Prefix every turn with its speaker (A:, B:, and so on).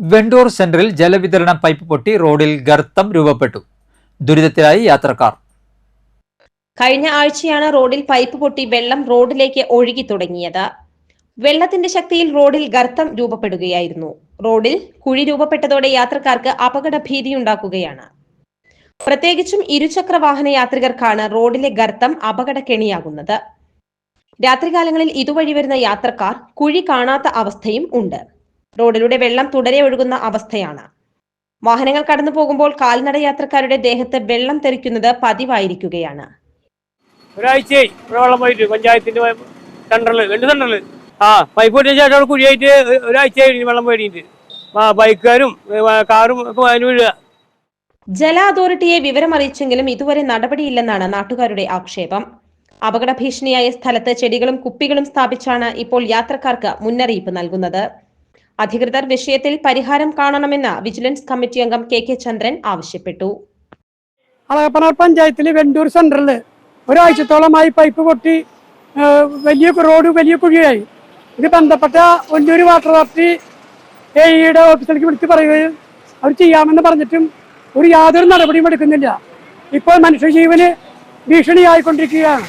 A: വെണ്ടൂർ സെന്ററിൽ ജലവിതരണ പൈപ്പ് പൊട്ടി റോഡിൽ ഗർത്തം രൂപപ്പെട്ടു. ദുരിതത്തിലായി യാത്രക്കാർ.
B: കഴിഞ്ഞ ആഴ്ചയാണ് റോഡിൽ പൈപ്പ് പൊട്ടി വെള്ളം റോഡിലേക്ക് ഒഴുകി തുടങ്ങിയത്. വെള്ളത്തിന്റെ ശക്തിയിൽ റോഡിൽ ഗർത്തം രൂപപ്പെടുകയായിരുന്നു. റോഡിൽ കുഴി രൂപപ്പെട്ടതോടെ യാത്രക്കാർക്ക് അപകട ഭീതിയുണ്ടാക്കുകയാണ് പ്രത്യേകിച്ചും ഇരുചക്ര വാഹന യാത്രികർക്കാണ് റോഡിലെ ഗർത്തം അപകടക്കെണിയാകുന്നത്. രാത്രികാലങ്ങളിൽ ഇതുവഴി വരുന്ന യാത്രക്കാർ കുഴി കാണാത്ത അവസ്ഥയും ഉണ്ട്. റോഡിലൂടെ വെള്ളം തുടരെ ഒഴുകുന്ന അവസ്ഥയാണ്. വാഹനങ്ങൾ കടന്നു പോകുമ്പോൾ കാൽനട യാത്രക്കാരുടെ ദേഹത്ത് വെള്ളം തെറിക്കുന്നത് പതിവായിരിക്കുകയാണ്.
C: ഒരാഴ്ചയായി ഇവിടെ വെള്ളം പോയിട്ട് പഞ്ചായത്തിന്റെ സെന്ററിൽ രണ്ട് സെന്ററിൽ ആ പൈപ്പ് പൊട്ടിയ ശേഷം അവിടെ കുഴിയായിട്ട് ഒരാഴ്ചയായി വെള്ളം പോയിട്ട് ആ ബൈക്കുകാരും കാറും ഒക്കെ അതിന് വീഴുക
B: ജല അതോറിറ്റിയെ വിവരമറിയിച്ചെങ്കിലും ഇതുവരെ നടപടിയില്ലെന്നാണ് നാട്ടുകാരുടെ ആക്ഷേപം. അപകട ഭീഷണിയായ സ്ഥലത്ത് ചെടികളും കുപ്പികളും സ്ഥാപിച്ചാണ് ഇപ്പോൾ യാത്രക്കാർക്ക് മുന്നറിയിപ്പ് നൽകുന്നത്. അധികൃതർ വിഷയത്തിൽ പരിഹാരം കാണണമെന്ന് വിജിലൻസ് കമ്മിറ്റി അംഗം കെ കെ ചന്ദ്രൻ ആവശ്യപ്പെട്ടു.
D: അളകപ്പനാർ പഞ്ചായത്തിൽ വെണ്ടൂർ സെന്ററിൽ ഒരാഴ്ചത്തോളമായി പൈപ്പ് പൊട്ടി വലിയ റോഡ് വലിയ കുഴിയായി. ഇത് ബന്ധപ്പെട്ട ഒന്നൂര് വാട്ടർ അതോറിറ്റി എ ഇയുടെ ഓഫീസിലേക്ക് വിളിച്ച് പറയുകയും അവർ ചെയ്യാമെന്ന് പറഞ്ഞിട്ടും ഒരു യാതൊരു നടപടിയും എടുക്കുന്നില്ല. ഇപ്പോൾ മനുഷ്യജീവന് ഭീഷണിയായിക്കൊണ്ടിരിക്കുകയാണ്.